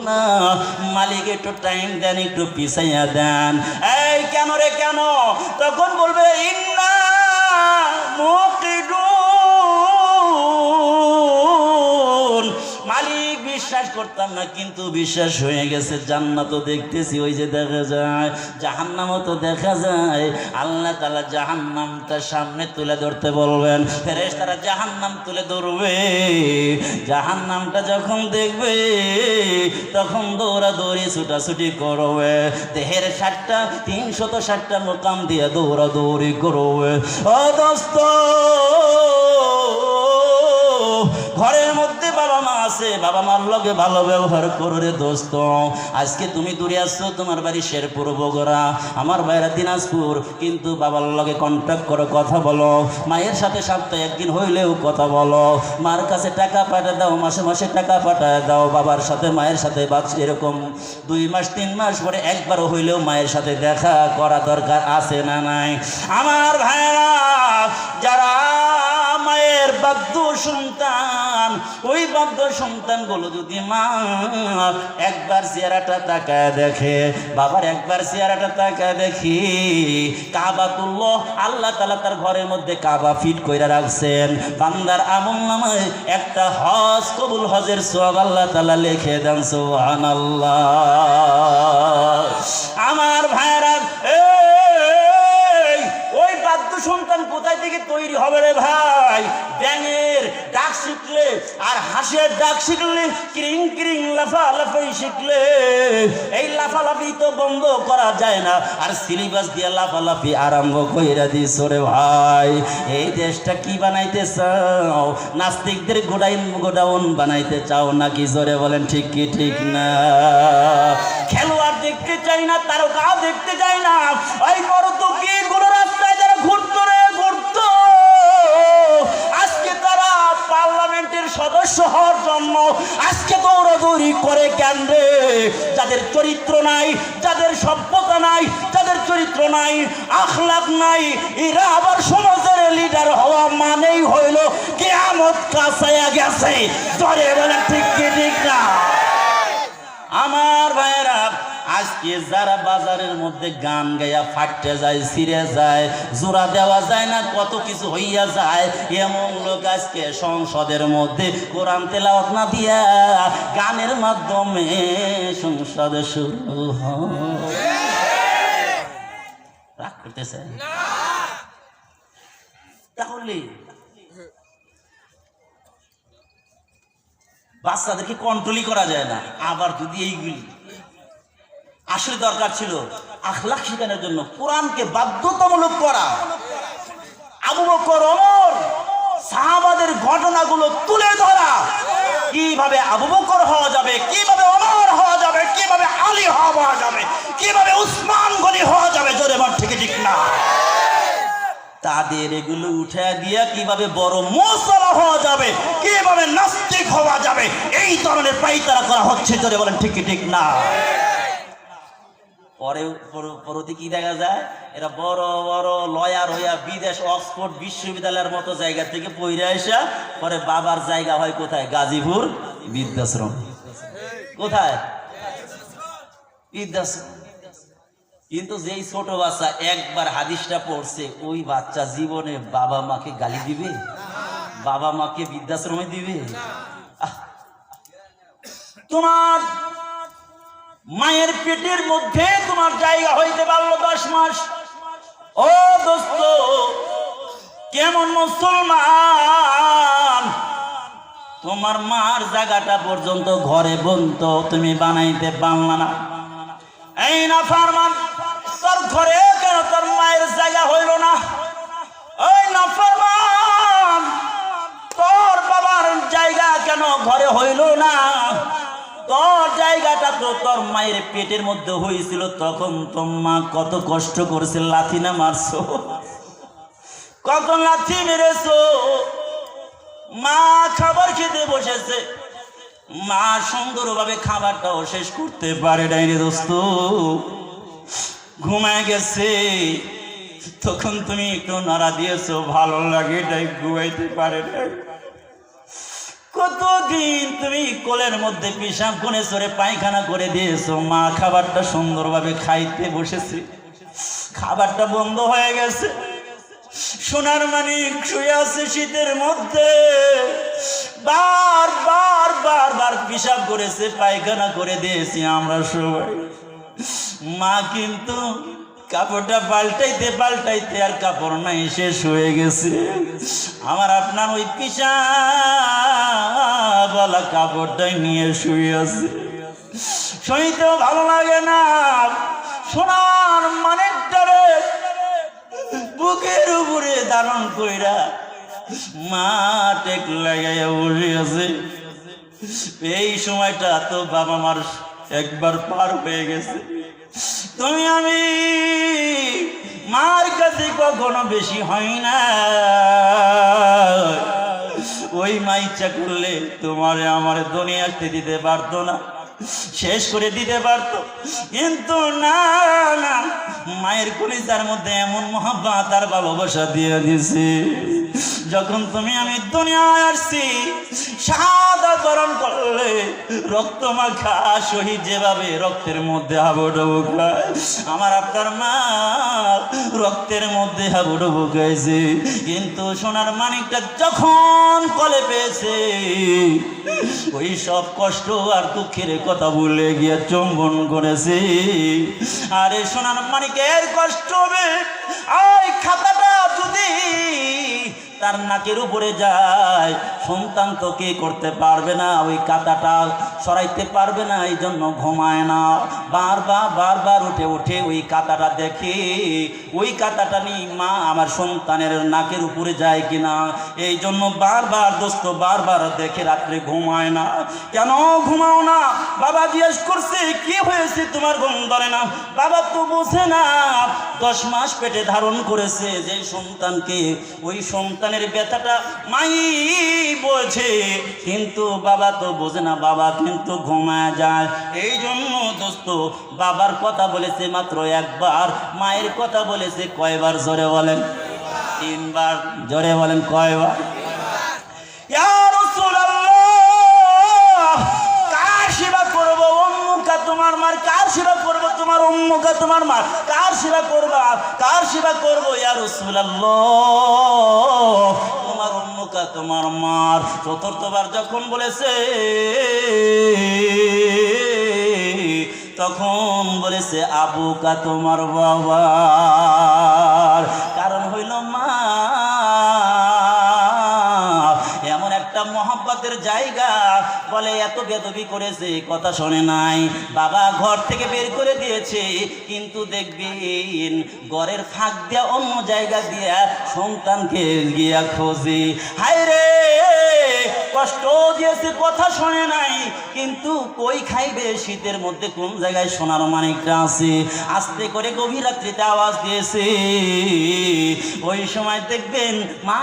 না, মালিক একটু টাইম দেন, একটু পিছাইয়া দেন। এই কেন রে কেন? তখন বলবে, ইন্না মুকিদুন বিশ্বাস করতাম না, কিন্তু বিশ্বাস হয়ে গেছে, জান্নাত দেখতেছি, ওই যে দেখা যায়, জাহান্নামও তো দেখা যায়। আল্লাহ তালা জাহান্নামটা সামনে তুলে ধরতে বলবেন ফেরেস তারা জাহান্নাম তুলে ধরবে। জাহান্নামটা যখন দেখবে, তখন দৌড়া দৌড়ি ছুটাছুটি করবে। দেহের ষাটটা, তিনশত ষাটটা মোকাম দিয়ে দৌড়া দৌড়ি করবে ঘরের আছে, বাবা মার লগে ভালো ব্যবহার করো রে দোস্ত। আজকে তুমি দূরে আসছো, তোমার বাড়ি শেরপুর, বগুড়া। আমার বাইরা দিনাজপুর, কিন্তু বাবার লগে কন্ট্যাক্ট করো, কথা বলো। মায়ের সাথে সপ্তাহে একদিন হইলেও কথা বলো। মার কাছে টাকা পাঠিয়ে দাও, মাসে মাসে টাকা পাঠিয়ে দাও। বাবার সাথে, মায়ের সাথে বাচ এরকম দুই মাস, তিন মাস পরে একবার হইলেও মায়ের সাথে দেখা করা দরকার আছে না নাই। আমার ভাইরা যারা মায়ের বাদ্য সন্তান, ওই বাদ্য সন্তানগুলো যদি মা একবার চেহারাটা তাকায় দেখে, বাবার একবার চেহারাটা তাকায় দেখি কাবা তুললো আল্লাহ তালা তার ঘরের মধ্যে কাবা ফিট কইরা রাখছেন। বান্দার আমল নামায় একটা হজ, কবুল হজের সব আল্লাহ তালা লিখে দেন সোহান আমার ভাইরা ওই বাদ্য সন্তান কোথায় থেকে তৈরি হবে রে ভাই? শিখলে, আর হাঁসের ডাক শিখলে, ক্রিং ক্রিং লাফা লাফাই শিখলে। এই লাফালাফি তো বন্ধ করা যায় না, আর সিলেবাস দিয়ে লাফালাফি আরম্ভ কইরা দিস রে ভাই। এই দেশটা কি বানাইতে চাও? নাস্তিকদের গোডাইন গোডাউন বানাইতে চাও নাকি? জোরে বলেন, ঠিক কি, ঠিক না? খেলোয়াড় দেখতে চাই না, তারকা দেখতে চাই না। ওই বড় তো কি করে কেন যাদের চরিত্র নাই, যাদের সভ্যতা নাই, যাদের চরিত্র নাই আখলাক নাই, এরা আবার সমাজের লিডার হওয়া মানেই হইল কেয়ামত কাছাইয়া গেছে। জরে বলে ঠিক কি, ঠিক না? আমার ভাইয়েরা আজকে যারা বাজারের মধ্যে গান গাইয়া ফাটতে যায়, ছিঁড়ে যায়, জোড়া দেওয়া যায় না, কত কিছু হইয়া যায়, এমন লোক আজকে সংসদের মধ্যে কোরআন তেলাওয়াত না দিয়া গানের মাধ্যমে সংসদ শুরু রাগ করতেছে? তাহলে বাচ্চাদেরকে কন্ট্রোলই করা যায় না, আবার যদি এইগুলি আসলে দরকার ছিল আখলাখ শেখানোর জন্য কোরআনকে বাধ্যতামূলক করা। আবু বকর, ওমর সাহাবাদের ঘটনাগুলো তুলে ধরা। কীভাবে আবু বকর হওয়া যাবে, কীভাবে ওমর হওয়া যাবে, কীভাবে আলী হওয়া যাবে, কীভাবে উসমান গনি হওয়া যাবে, জোরে মার থেকে ঠিক না? তাদের এগুলো উঠে দিয়া কীভাবে বড় মশলা হওয়া যাবে, কীভাবে নাস্তিক হওয়া যাবে, এই ধরনের পাইতারা করা হচ্ছে, জোরে বলেন ঠিক ঠিক না। পরে পর- পরবর্তী কি দেখা যায়? এরা বড় বড় লয়ার হইয়া বিদেশ অক্সফোর্ড বিশ্ববিদ্যালয়ের মতো জায়গা থেকে পইরা আসা পরে বাবার জায়গা হয় কোথায়? গাজীপুর বৃদ্ধাশ্রম। কোথায়? বৃদ্ধাশ্রম। কিন্তু যেই ছোট বাচ্চা একবার হাদিসটা পড়ছে, ওই বাচ্চা জীবনে বাবা মাকে গালি দিবে? বাবা মাকে বৃদ্ধাশ্রমে দিবে! তোমার মায়ের পেটের মধ্যে তোমার জায়গা হইতে পারল দশ মাস। ও দোস্ত, কেমন মুসলমান? তোমার মার জায়গাটা পর্যন্ত ঘরে বন্ত, তুমি বানাইতে পারলা না। এই না ফারমান, তোর ঘরে কেন তোর মায়ের জায়গা হইল না? ওই না ফারমান, তোর বাবার জায়গা কেন ঘরে হইল না? তোর জায়গাটা তো তোর মায়ের পেটের মধ্যে হয়েছিল, তখন তোর মা কত কষ্ট করেছে, লাথি না মারছো? কত লাথি মেরেছো? মা খাবার খেতে বসেছে। মা সুন্দরভাবে খাবারটাও শেষ করতে পারে নাই রে দোস্ত। ঘুমায় গেছে, তখন তুমি একটু নাড়া দিয়েছ, ভালো লাগে তাই ঘুমাইতে পারে নাই। কতদিন তুমি কোলের মধ্যে পেশাব কোণে সরে পায়খানা করে দিয়েছ? মা, খাবারটা সুন্দরভাবে খাইতে বসেছে। খাবারটা বন্ধ হয়ে গেছে। সোনার মানিক শুয়ে আছে শীতের মধ্যে। বার বার বার বার পিসাব করেছে, পায়খানা করে দিয়েছি আমরা সবাই। মা, কিন্তু কাপড়টা পাল্টাইতে পাল্টাইতে আর কাপড় নাই, শেষ হয়ে গেছে। আমার আপনার ওই পিসা বলা কাপড়টাই নিয়ে শুয়ে আছে। শুইতেও ভালো লাগে না। সোনার মানেকটারে বুকের উপরে ধারণ কইরা মা টেক লাগাইয়া বসে আছে। এই সময়টা তো বাবা মার একবার পার হয়ে গেছে। তুমি আমি মার কাছে কখনো বেশি হয় না। ওই মা ইচ্ছা করলে তোমারে আমার দুনিয়া আসতে দিতে পারতো না, শেষ করে দিতে পারতো। কিন্তু না না, মায়ের কলিজার মধ্যে এমন মহাব্বাত তার ভালোবাসা দিয়ে দিছে যখন তুমি আমি দুনিয়ায় আসছি সাদা বরণ করলে রক্ত মাখা শহীদ যেভাবে রক্তের মধ্যে হাবুডুবু খায়, আমার আপনার মা রক্তের মধ্যে হাবুডুবু খাইছে। কিন্তু সোনার মানিকটা যখন কলে পেয়েছে, ওই সব কষ্ট আর দুঃখের কথা বলে গিয়ে চম্বন করেছে। আরে সোনার মানিকের কষ্ট হবে, ওই খাতাটা যদি তার নাকের উপরে যায়। সন্তান তো কে করতে পারবে না? ওই কাতাটা সরাইতে পারবে না, এই জন্য ঘুমায় না। বারবার বারবার উঠে উঠে ওই কাতাটা দেখে। ওই কাতাটা নিয়ে মা আমার সন্তানের নাকের উপরে যায় কিনা। এই জন্য বারবার দোস্ত, বারবার দেখে রাত্রে ঘুমায় না। কেন ঘুমাও না? বাবা জিজ্ঞেস করছে, কি হয়েছে তোমার ঘুম ধরে না? বাবা তো বোঝে না। দশ মাস পেটে ধারণ করেছে যে সন্তানকে, ওই সন্তানের ব্যথাটা মাই বোঝে। কিন্তু বাবা তো বোঝে না, বাবা কিন্তু ঘুমায় যায়। এই জন্য দোস্ত, বাবার কথা বলেছে মাত্র একবার, মায়ের কথা বলেছে কয়বার জোরে বলেন? তিনবার জোরে বলেন কয়বার? তোমার মার, কার সেবা করব? তোমার তোমার মার, কার সেবা করবা? কার সেবা করব? ইয়া তোমার অম্মুকা তোমার মার চতুর্থবার যখন বলেছে তখন বলেছে আবুকা তোমার বাবার মহব্বতের জায়গা। বলে, এত বেদবি করেছে, কথা শোনে নাই। বাবা ঘর থেকে বের করে দিয়েছে, কিন্তু দেখবেন ঘরের ফাঁক দিয়া অন্য জায়গা দিয়া সন্তানকে গিয়া খোঁজে। হায় রে, কষ্ট দিয়েছে, কথা শোনে নাই। কিন্তু কই খাইবে শীতের মধ্যে, কোন জায়গায় সোনার মানিকটা আছে? আস্তে করে গভীর রাত্রিতে আওয়াজ দিয়েছে। ওই সময় দেখবেন মা